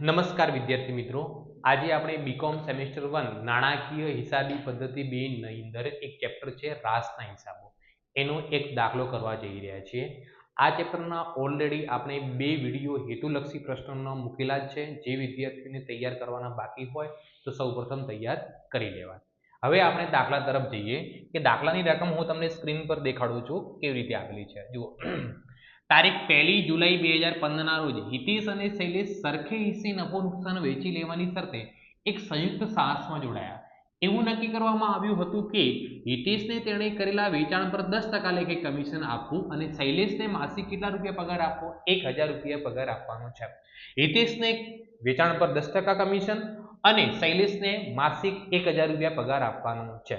નમસ્કાર વિદ્યાર્થી મિત્રો. આજે આપણે બીકોમ સેમેસ્ટર વન નાણાકીય હિસાબી પદ્ધતિ બે ની અંદર એક ચેપ્ટર છે, રાસના હિસાબો. એનો એક દાખલો કરવા જઈ રહ્યા છીએ. આ ચેપ્ટરના ઓલરેડી આપણે બે વીડિયો હેતુલક્ષી પ્રશ્નોના મૂકેલા જ છે. જે વિદ્યાર્થીને તૈયાર કરવાના બાકી હોય તો સૌપ્રથમ તૈયાર કરી લેવા હવે આપણે દાખલા તરફ જઈએ કે દાખલાની રકમ હું તમને સ્ક્રીન પર દેખાડું છું કેવી રીતે આપેલી છે. જુઓ. તારીખ પહેલી જુલાઈ બે હજાર પંદરના રોજ હિતેશ અને શૈલેષ સરખે હિસ્સે નફો નુકસાન વેચી લેવાની શરતે એક સંયુક્ત સાહસમાં જોડાયા. એવું નક્કી કરવામાં આવ્યું હતું કે હિતેશને તેણે કરેલા વેચાણ પર દસ ટકા લેખે કમિશન આપવું અને શૈલેષને માસિક કેટલા રૂપિયા પગાર આપવો? એક હજાર રૂપિયા પગાર આપવાનો છે. હિતેશને વેચાણ પર દસ ટકા કમિશન અને શૈલેષને માસિક એક હજાર રૂપિયા પગાર આપવાનો છે.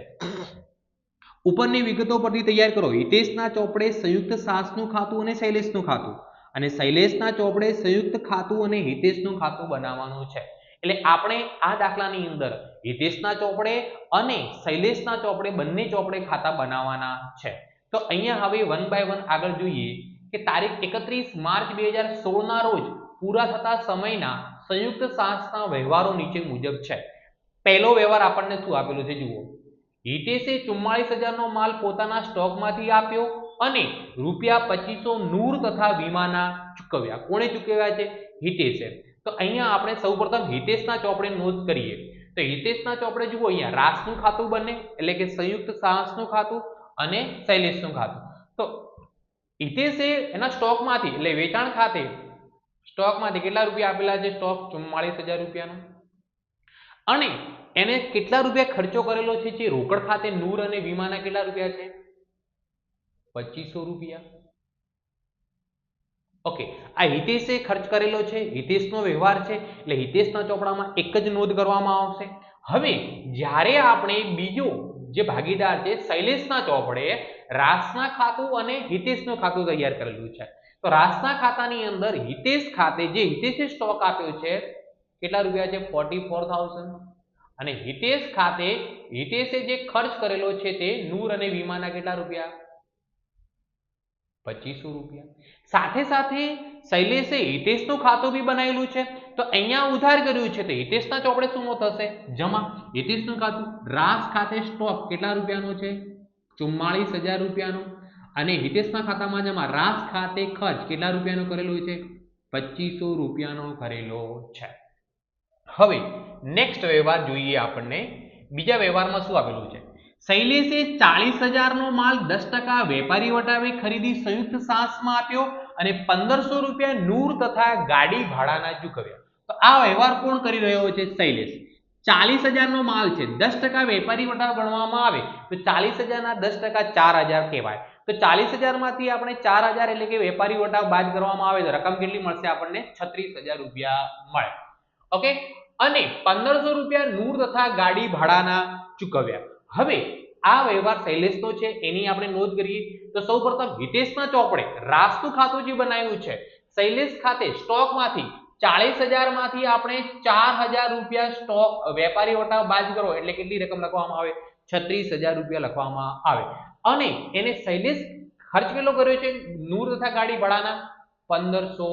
ઉપરની વિગતો પરથી તૈયાર કરો. હિતેશના ચોપડે સંયુક્ત સાસનું ખાતું અને શૈલેષનું ખાતું. અને શૈલેષના ચોપડે સંયુક્ત ખાતું અને હિતેશનું ખાતું બનાવવાનું છે. એટલે આપણે આ દાખલાની અંદર હિતેશના ચોપડે અને શૈલેષના ચોપડે બંને ચોપડે ખાતા બનાવવાના છે. તો અહીંયા હવે વન બાય વન આગળ જોઈએ કે તારીખ એકત્રીસ માર્ચ બે હજાર સોળના રોજ પૂરા થતા સમયના સંયુક્ત સાહસના વ્યવહારો નીચે મુજબ છે. પહેલો વ્યવહાર આપણને શું આપેલું છે જુઓ. હિતેશે ચુમ્માળીસ હજારનો માલ પોતાના સ્ટોકમાંથી આપ્યો અને રૂપિયા પચીસો નૂર તથા વીમાના ચૂકવ્યા. કોણે ચૂકવ્યા છે? હિતેશે. તો અહીંયા આપણે સૌપ્રથમ હિતેશના ચોપડે નોંધ કરીએ. તો હિતેશના ચોપડે જુઓ, અહીંયા રાસનું ખાતું બને, એટલે કે સંયુક્ત સાહસનું ખાતું અને શૈલેષનું ખાતું. તો હિતેશે એના સ્ટોકમાંથી, એટલે વેચાણ ખાતે, સ્ટોકમાંથી કેટલા રૂપિયા આપેલા છે સ્ટોક? ચુમ્માળીસ હજાર રૂપિયાનો. અને એને કેટલા રૂપિયા ખર્ચો કરેલો છે જે રોકડ ખાતે નૂર અને વીમાના કેટલા રૂપિયા છે? પચીસો રૂપિયા. ઓકે, આ હિતેશે ખર્ચ કરેલો છે, હિતેશનો વ્યવહાર છે, એટલે હિતેશના ચોપડામાં એક જ નોંધ કરવામાં આવશે. હવે, જ્યારે આપણે બીજો જે ભાગીદાર છે, શૈલેષના ચોપડે રાસના ખાતું અને હિતેશનું ખાતું તૈયાર કરેલું છે. તો રાસના ખાતાની અંદર હિતેશ ખાતે જે હિતેશે સ્ટોક આપ્યો છે કેટલા રૂપિયા છે? ફોર્ટી ફોર થાઉઝન્ડ અને હિતેશ ખાતે, હિતેશે જે ખર્ચ કરેલો છે તે નૂર અને વીમાના કેટલા રૂપિયા? પચીસો રૂપિયા. સાથે સાથે શૈલેષે હિતેશનું ખાતું બી બનાવેલું છે. તો અહીંયા ઉધાર કર્યું છે. તો હિતેશના ચોપડે શું થશે? જમા. હિતેશનું ખાતું રાસ ખાતે સ્ટોક કેટલા રૂપિયાનો છે? ચુમ્માળીસ હજાર રૂપિયાનો. અને હિતેશના ખાતામાં જમા રાસ ખાતે ખર્ચ કેટલા રૂપિયાનો કરેલો છે? પચીસો રૂપિયાનો કરેલો છે. હવે નેક્સ્ટ વ્યવહાર જોઈએ આપણને. બીજા વ્યવહારમાં શું આપેલું છે? શૈલેષે ચાલીસ હજારનો માલ દસ ટકા વેપારી વટાવે ખરીદી સંયુક્ત સાસમાં આપ્યો અને પંદરસો રૂપિયા નૂર તથા ગાડી ભાડાના ચૂકવ્યા. તો આ વ્યવહાર કોણ કરી રહ્યો છે શૈલેષ? ચાલીસ હજારનો માલ છે, દસ ટકા વેપારી વટાવ ગણવામાં આવે, તો ચાલીસ હજારના દસ ટકા ચાર હજાર કહેવાય. તો ચાલીસ હજારમાંથી આપણે ચાર હજાર એટલે કે વેપારી વટાવ બાદ કરવામાં આવે તો રકમ કેટલી મળશે આપણને? છત્રીસ હજાર રૂપિયા મળે. ઓકે? અને પંદરસો રૂપિયા નૂર તથા ગાડી ભાડાના ચૂકવ્યા. હવે આ વ્યવહાર શૈલેષનો છે, એની આપણે નોંધ કરીએ. તો સૌપ્રથમ હિતેશના ચોપડે રાસનું ખાતું જે બનાવ્યું છે, શૈલેષ ખાતે સ્ટોકમાંથી ચાલીસ હજારમાંથી આપણે ચાર હજાર રૂપિયા સ્ટોક, વેપારી વટા બાદ કરો એટલે કેટલી રકમ લખવામાં આવે? છત્રીસ હજાર રૂપિયા લખવામાં આવે. અને એને શૈલેષ ખર્ચ કેટલો કર્યો છે? નૂર તથા ગાડી ભાડાના પંદરસો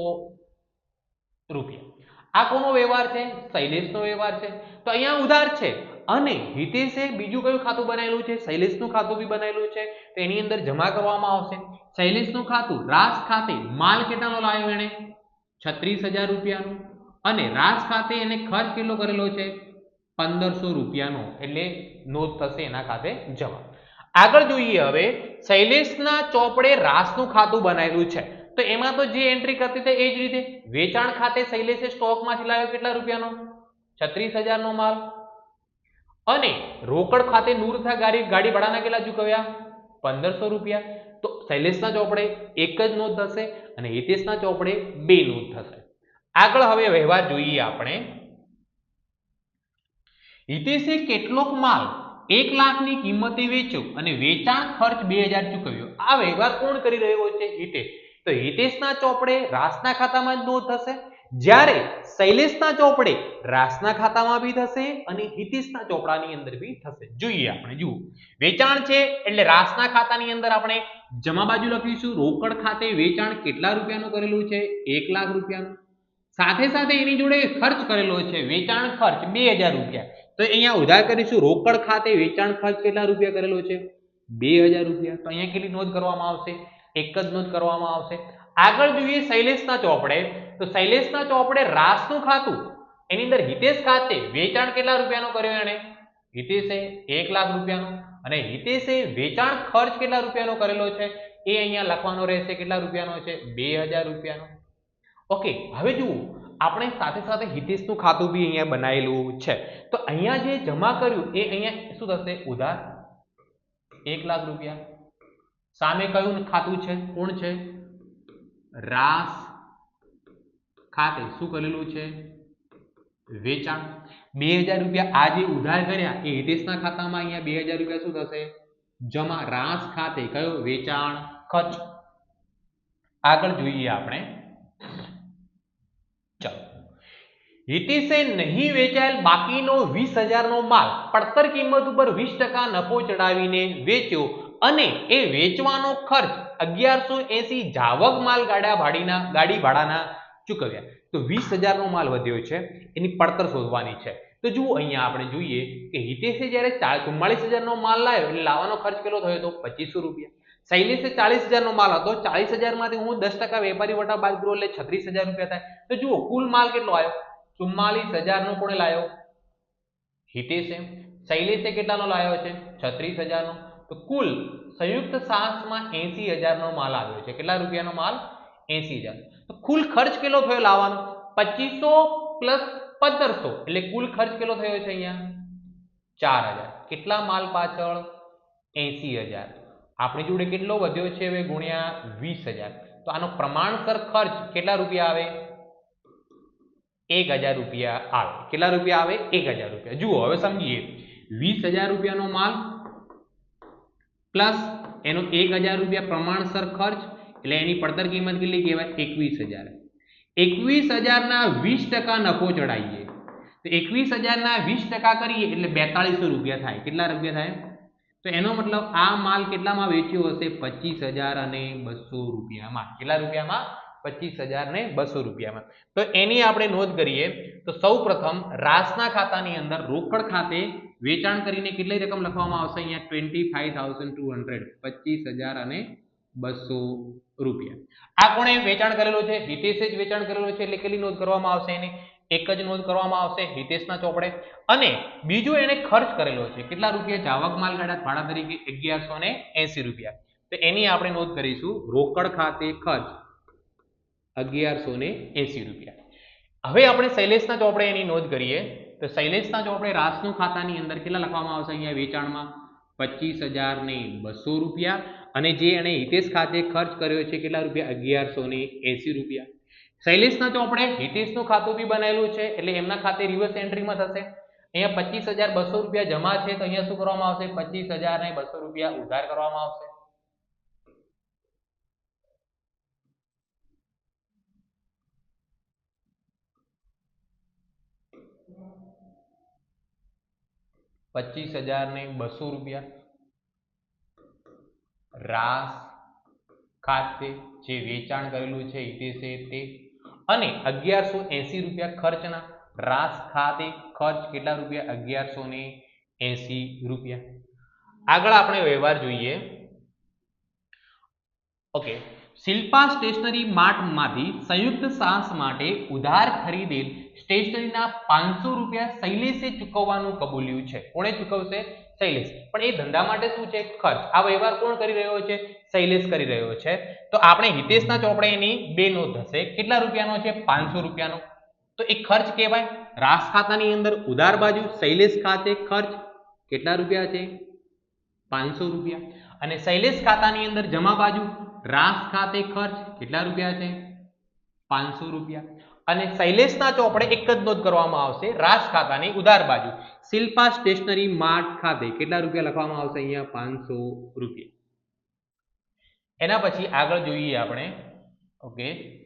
રૂપિયા. આ કોનો વ્યવહાર છે? શૈલેષનો વ્યવહાર છે. તો અહીંયા ઉધાર છે. અને હિતેશે બીજું કયું ખાતું બનાવેલું છે? શૈલેષનું ખાતું બી બનાવેલું છે. તો એની અંદર જમા કરવામાં આવશે. શૈલેષનું ખાતું રાસ ખાતે માલ કેટલાનો લાવ્યો એને છત્રીસ હજાર રૂપિયાનું. અને રાસ ખાતે એને ખર્ચ કેટલો કરેલો છે? પંદરસો રૂપિયાનો. એટલે નોંધ થશે એના ખાતે જમા. આગળ જોઈએ હવે, શૈલેષના ચોપડે રાસનું ખાતું બનાવેલું છે. તો એમાં તો જે એન્ટ્રી કરતી હતી એ જ રીતે. વેચાણ ખાતે શૈલેષે સ્ટોકમાંથી લાવ્યો કેટલા રૂપિયાનો? છત્રીસ હજારનો માલ. અને રોકડ ખાતે નૂર થા ગાડી ગાડી ભાડાના કેટલા ચૂકવ્યા? પંદરસો રૂપિયા. તો શૈલેષના ચોપડે એક જ નોંધ થશે અને હિતેશના ચોપડે બે નોંધ થશે. આગળ હવે વ્યવહાર જોઈએ આપણે. હિતેશે કેટલોક માલ એક લાખની કિંમતે વેચ્યો અને વેચાણ ખર્ચ બે હજાર ચૂકવ્યો. આ વ્યવહાર કોણ કરી રહ્યો છે? હિતેશ. તો હિતેશના ચોપડે રાસના ખાતામાં જ નોંધ થશે જ્યારે શૈલેષના ચોપડે રાસના ખાતામાં બી થશે અને હિતેશના ચોપડાની અંદર બી થશે. જોઈએ આપણે, જુઓ. વેચાણ છે એટલે રાસના ખાતાની અંદર આપણે જમા બાજુ લખીશું, રોકડ ખાતે વેચાણ કેટલા રૂપિયાનું કરેલું છે? એક લાખ રૂપિયાનું. સાથે સાથે એની જોડે ખર્ચ કરેલો છે, વેચાણ ખર્ચ બે હજાર રૂપિયા. તો અહીંયા ઉધાર કરીશું, રોકડ ખાતે વેચાણ ખર્ચ કેટલા રૂપિયા કરેલો છે? બે હજાર રૂપિયા. તો અહીંયા કેટલી નોંધ કરવામાં આવશે? એક જ નોંધ કરવામાં આવશે. આગળ જોઈએ શૈલેષના ચોપડે. તો શૈલેષના ચોપડે રાસનું ખાતું. એની અંદર હિતેશ ખાતે વેચાણ કેટલા રૂપિયાનો કર્યો એણે? હિતેશે એક લાખ રૂપિયાનો. અને હિતેશે વેચાણ ખર્ચ કેટલા રૂપિયાનો કરેલો છે? એ અહીંયા લખવાનો રહેશે. કેટલા રૂપિયાનો છે? બે હજાર રૂપિયાનો. ઓકે, હવે જુઓ. આપણે સાથે સાથે હિતેશનું ખાતું બી અહીંયા બનાવેલું છે. તો અહીંયા જે જમા કર્યું, એ અહીંયા શું થશે? ઉધાર. એક લાખ રૂપિયા. સામે કયું ખાતું છે? કોણ છે? રાસ ખાતે શું કરેલું છે? વેચાણ. બે હજાર રૂપિયા આજે ઉધાર કર્યા. એ હિતેશના ખાતામાં અહીંયા બે હજાર રૂપિયા શું થશે? જમા. રાસ ખાતે કયો? વેચાણ. ખર્ચ. આગળ જોઈએ આપણે. હિતેશે નહીં વેચાયેલ બાકીનો વીસ હજારનો માલ પડતર કિંમત ઉપર વીસ ટકા નફો ચડાવીને વેચ્યો. અને એ વેચવાનો ખર્ચ અગિયારસો એસી જાવક માલ ગાડા ભાડીના, ગાડી ભાડાના ચૂકવ્યા. તો વીસ હજારનો માલ વધ્યો છે, એની પડતર શોધવાની છે. તો જુઓ, અહીંયા આપણે જોઈએ કે હિતેશે જ્યારે ચુમ્માળીસ હજારનો માલ લાવ્યો, એટલે લાવવાનો ખર્ચ કેટલો થયો હતો પચીસો રૂપિયા. શૈલેષે ચાલીસ હજારનો માલ હતો ચાલીસ હજારમાંથી હું દસ ટકા વેપારી વટા બાદ કરું એટલે છત્રીસ હજાર રૂપિયા થાય. તો જુઓ, કુલ માલ કેટલો આવ્યો? ચુમ્માલીસ હજારનો કોણે લાવ્યો? હિતેશે. શૈલેષે કેટલાનો લાવ્યો છે? છત્રીસ હજારનો. તો કુલ સંયુક્ત સાહસમાં એસી હજારનો માલ આવ્યો છે. કેટલા રૂપિયાનો માલ? એસી હજાર. તો કુલ ખર્ચ કેટલો થયો લાવવાનો? પચીસો પ્લસ પંદરસો. એટલે કુલ ખર્ચ કેટલો થયો છે અહીંયા? ચાર હજાર. કેટલા માલ પાછળ? એસી હજાર. આપણી જોડે કેટલો વધ્યો છે હવે ગુણ્યા વીસ હજાર. તો આનો પ્રમાણસર ખર્ચ કેટલા રૂપિયા આવે? એક હજાર રૂપિયા આવે. કેટલા રૂપિયા આવે? એક હજાર રૂપિયા. જુઓ, હવે સમજીએ. વીસ હજાર રૂપિયાનો માલ પ્લસ એનો એક હજાર રૂપિયા પ્રમાણસર ખર્ચ, એટલે એની પડતર કિંમત કેટલી કહેવાય? એકવીસ હજાર. એકવીસ હજારના વીસ ટકા નફો ચડાવીએ. તો એકવીસ હજારના વીસ ટકા કરીએ, એટલે બેતાળીસો રૂપિયા થાય. કેટલા રૂપિયા થાય? તો એનો મતલબ આ માલ કેટલામાં વેચ્યો હશે? પચીસ હજાર અને બસો રૂપિયામાં. કેટલા રૂપિયામાં? પચીસ હજાર ને બસો રૂપિયામાં. તો એની આપણે નોંધ કરીએ, તો સૌ પ્રથમ રાસના ખાતાની અંદર રોકડ ખાતે વેચાણ કરીને કેટલી રકમ લખવામાં આવશે? અહીંયા twenty five thousand two hundred પચીસ હજાર અને બસો રૂપિયા. આ કોણે વેચાણ કરેલું છે? હિતેશે જ વેચાણ કરેલું છે. એટલે કેટલી નોંધ કરવામાં આવશે એની? એક જ નોંધ કરવામાં આવશે, હિતેશના ચોપડે. અને બીજું એને ખર્ચ કરેલો છે. કેટલા રૂપિયા? જાવક માલ ગાડા ભાડા તરીકે અગિયારસો ને એસી રૂપિયા. તો એની આપણે નોંધ કરીશું. રોકડ ખાતે ખર્ચ અગિયારસો ને એસી રૂપિયા. હવે આપણે શૈલેષના ચોપડે એની નોંધ કરીએ. તો શૈલેષના આપણે રાસનું ખાતાની અંદર કેટલા લખવામાં આવશે અહીંયા વેચાણમાં? પચીસ હજાર ને બસો રૂપિયા. અને જે એણે હિતેશ ખાતે ખર્ચ કર્યો છે, કેટલા રૂપિયા? અગિયારસો ને એસી રૂપિયા. શૈલેષના આપણે હિતેશનું ખાતું બી બનાવેલું છે, એટલે એમના ખાતે રિવર્સ એન્ટ્રીમાં થશે. અહીંયા પચીસ હજાર બસો રૂપિયા જમા છે, તો અહીંયા શું કરવામાં આવશે? પચીસ હજાર ને બસો રૂપિયા ઉધાર કરવામાં આવશે. પચીસ હજાર ને બસો રૂપિયા. રાસ ખાતે જે વેચાણ કરેલું છે હિતેશે તે. અને અગિયારસો એસી રૂપિયા ખર્ચના. રાસ ખાતે ખર્ચ કેટલા રૂપિયા? અગિયારસો ને એસી રૂપિયા. આગળ આપણે વ્યવહાર જોઈએ. ઓકે. શિલ્પા સ્ટેશનરી માર્ટમાંથી સંયુક્ત સાહસ માટે ઉધાર ખરીદેલ સ્ટેશનરીના પાંચસો રૂપિયા શૈલેષે ચૂકવવાનું કબૂલ્યું છે. કોણે ચૂકવશે? શૈલેષ. પણ એ ધંધા માટે શું છે? ખર્ચ. આ વ્યવહાર કોણ કરી રહ્યો છે? શૈલેષ કરી રહ્યો છે. તો આપણે હિતેશના ચોપડે એની બે નોંધ થશે કેટલા રૂપિયાનો છે? પાંચસો રૂપિયાનો. તો એ ખર્ચ કહેવાય. રાસ ખાતાની અંદર ઉધાર બાજુ શૈલેષ ખાતે ખર્ચ કેટલા રૂપિયા છે? પાંચસો રૂપિયા. અને શૈલેષ ખાતાની અંદર જમા બાજુ રાસ ખાતે ખર્ચ કેટલા રૂપિયા છે? પાંચસો રૂપિયા. અને શૈલેષના ચોપડે એક જ નોંધ કરવામાં આવશે રાસ ખાતાની ઉધાર બાજુ. શિલ્પા સ્ટેશનરી માર્ટ ખાતે કેટલા રૂપિયા લખવામાં આવશે અહીંયા? પાંચસો રૂપિયા. એના પછી આગળ જોઈએ આપણે. ઓકે.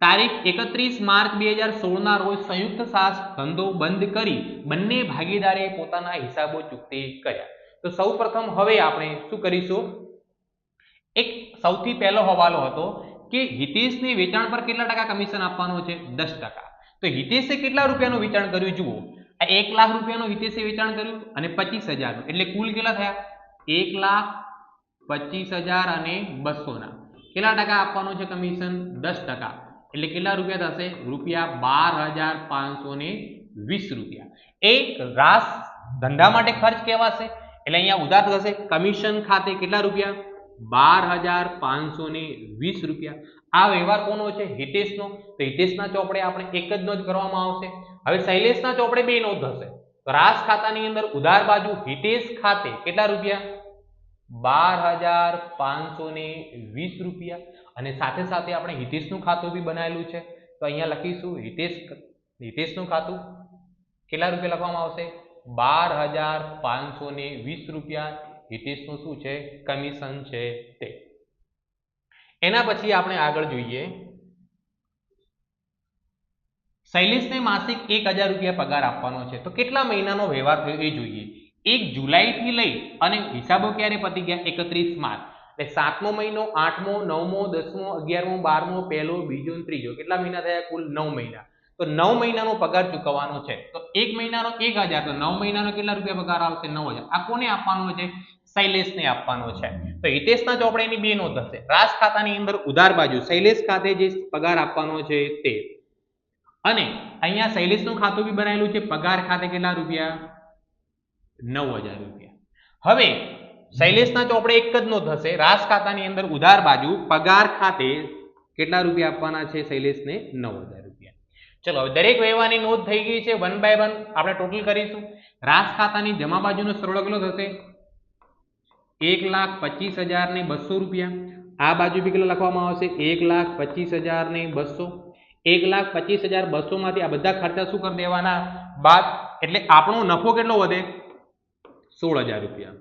તારીખ એકત્રીસ માર્ચ બે હજાર સોળના રોજ સંયુક્ત સાસ ધંધો બંધ કરી બંને ભાગીદારે પોતાના હિસાબો ચૂકતે કર્યા. તો સૌ પ્રથમ હવે આપણે શું કરીશું? એક સૌથી પહેલો હવાલો હતો કે હિતેશને વેચાણ પર કેટલા ટકા કમિશન આપવાનું છે? દસ ટકા. તો હિતેશે કેટલા રૂપિયાનું વેચાણ કર્યું? જુઓ. આ એક લાખ રૂપિયાનું હિતેશે વેચાણ કર્યું અને પચીસ હજારનું. એટલે કુલ કેટલા થયા? એક લાખ પચીસ હજાર અને બસોના. કેટલા ટકા આપવાનું છે કમિશન દસ ટકા. એટલે કેટલા રૂપિયા થશે? રૂપિયા બાર હજાર પાંચસો ને વીસ રૂપિયા. એ રાસ ધંધા માટે ખર્ચ કહેવાશે. એટલે અહીંયા ઉધાર થશે કમિશન ખાતે કેટલા રૂપિયા? બાર હજાર પાંચસો ને વીસ રૂપિયા. આ વ્યવહાર કોનો છે? હિતેશનો. તો હિતેશના ચોપડે આપણે એક જ નોંધ કરવામાં આવશે. હવે શૈલેષના ચોપડે બે નોંધ થશે તો રાસ ખાતાની અંદર ઉધાર બાજુ હિતેશ ખાતે કેટલા રૂપિયા? બાર હજાર પાંચસો ને વીસ રૂપિયા. અને સાથે સાથે આપણે હિતેશનું ખાતું બી બનાવેલું છે. તો અહીંયા લખીશું હિતેશ હિતેશનું ખાતું. કેટલા રૂપિયા લખવામાં આવશે? બાર હજાર પાંચસો ને વીસ રૂપિયા. હિતેશનું શું છે? કમિશન છે તે. એના પછી આપણે આગળ જોઈએ. શૈલેષને માસિક એક હજાર રૂપિયા પગાર આપવાનો છે. તો કેટલા મહિનાનો વ્યવહાર થયો એ જોઈએ. એક જુલાઈથી લઈ અને હિસાબો ક્યારે પતી ગયા? એકત્રીસ માર્ચ. એટલે સાતમો મહિનો, આઠમો, નવમો, દસમો, અગિયારમો, બારમો, પહેલો, બીજો ત્રીજો. કેટલા મહિના થયા? કુલ નવ મહિના. તો નવ મહિનાનો પગાર ચૂકવવાનો છે. તો એક મહિનાનો એક હજાર. તો નવ મહિનાનો કેટલા રૂપિયા પગાર આવશે? નવ હજાર. આ કોને આપવાનો છે? શૈલેષને આપવાનો છે. તો હિતેશના ચોપડેની બે નોંધ હશે. રાજ ખાતાની અંદર ઉધાર બાજુ શૈલેષ ખાતે જે પગાર આપવાનો છે તે. અને અહીંયા શૈલેષનું ખાતું બી બનાવેલું છે. પગાર ખાતે કેટલા રૂપિયા? નવ હજાર રૂપિયા. હવે શૈલેષના ચોપડે એક જ નોંધ હશે. રાજ ખાતાની અંદર ઉધાર બાજુ પગાર ખાતે કેટલા રૂપિયા આપવાના છે શૈલેષને? નવ હજાર રૂપિયા. ચલો, હવે દરેક વ્યવહારની નોંધ થઈ ગઈ છે. વન બાય વન આપણે ટોટલ કરીશું. રાજ ખાતાની જમા બાજુનો સરળ કેટલો થશે? એક લાખ પચીસ હજાર ને બસો રૂપિયા. આ બાજુ બી કેટલા લખવામાં આવશે? એક લાખ પચીસ હજાર ને બસો. એક લાખ પચીસ હજાર બસો માંથી આ બધા ખર્ચા શું કરી દેવાના? બાદ એટલે આપણો નફો કેટલો વધે? સોળ હજાર રૂપિયા.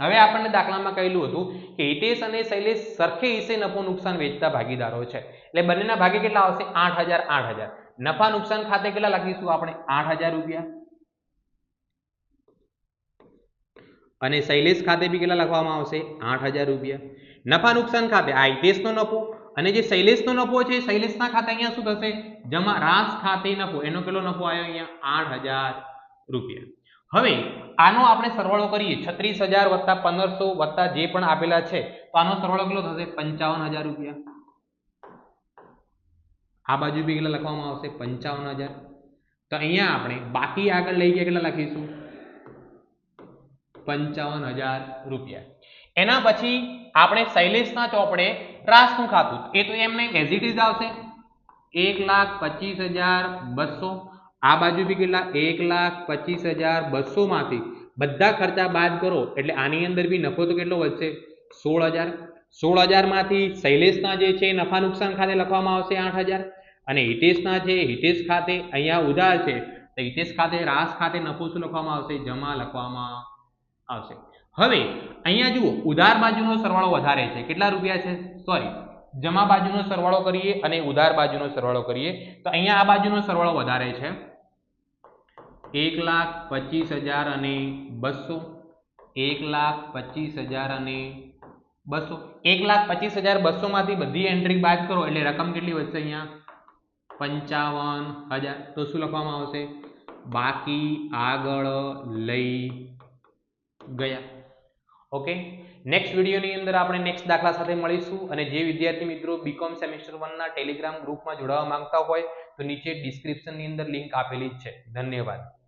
હવે આપણને દાખલામાં કહેલું હતું કે હિતેશ અને શૈલેષ સરખે હિસ્સે નફો નુકસાન વેચતા ભાગીદારો છે. એટલે બંનેના ભાગે કેટલા આવશે? આઠ હજાર આઠ હજાર. નફા નુકસાન ખાતે કેટલા લખીશું આપણે? આઠ હજાર રૂપિયા. અને શૈલેષ ખાતે બી કેટલા લખવામાં આવશે? આઠ હજાર રૂપિયા. નફા નુકસાન ખાતે. આ હિતેશનો નફો. અને જે શૈલેષનો નફો છે, શૈલેષના ખાતે અહીંયા શું થશે? જમા રાસ ખાતે નફો. એનો કેટલો નફો આવ્યો અહીંયા? આઠ હજાર રૂપિયા. હવે, આનો આપણે સરવાળો કરીએ. છત્રીસ હજાર વત્તા પંદરસો વત્તા જે પણ આપેલા છે, તો આનો સરવાળો કેટલો થશે? પંચાવન હજાર રૂપિયા. આ બાજુ બી કેટલા લખવામાં આવશે? પંચાવન હજાર. તો અહીંયા આપણે બાકી આગળ લઈ ગયા કેટલા લખીશું? પંચાવન હજાર રૂપિયા. એના પછી આપણે શૈલેષના ચોપડે ત્રાસનું ખાતું. એ તો એમને એઝ ઇટ આવશે. એક લાખ પચીસ હજાર બસો. આ બાજુ બી કેટલા? એક લાખ પચીસ હજાર બસો માંથી. બધા ખર્ચા બાદ કરો. એટલે આની અંદર બી નફો તો કેટલો વધશે? સોળ હજાર. સોળ હજારમાંથી શૈલેષના જે છે નફા નુકસાન ખાતે લખવામાં આવશે આઠ હજાર. અને હિતેશના છે હિતેશ ખાતે અહીંયા ઉધાર છે. તો હિતેશ ખાતે રાસ ખાતે નફો શું લખવામાં આવશે? જમા લખવામાં આવશે. હવે, અહીંયા જુઓ, ઉધાર બાજુનો સરવાળો વધારે છે. કેટલા રૂપિયા છે? સોરી જમા બાજુનો સરવાળો કરીએ અને ઉધાર બાજુનો સરવાળો કરીએ. તો અહીંયા આ બાજુનો સરવાળો વધારે છે. એક લાખ પચીસ હજાર અને બસો. એક લાખ પચીસ હજાર અને બસો. એક લાખ પચીસ હજાર બસો માંથી બધી એન્ટ્રી બાદ કરો, એટલે રકમ કેટલી વધશે અહીંયા? પંચાવન હજાર. તો શું લખવામાં આવશે? બાકી આગળ લઈ ગયા. ઓકે નેક્સ્ટ વિડીયોની અંદર આપણે નેક્સ્ટ દાખલા સાથે મળીશું અને જે વિદ્યાર્થી મિત્રો બીકોમ સેમેસ્ટર વનના ટેલિગ્રામ ગ્રુપમાં જોડાવા માંગતા હોય તો નીચે ડિસ્ક્રિપ્શનની અંદર લિંક આપેલી જ છે. ધન્યવાદ.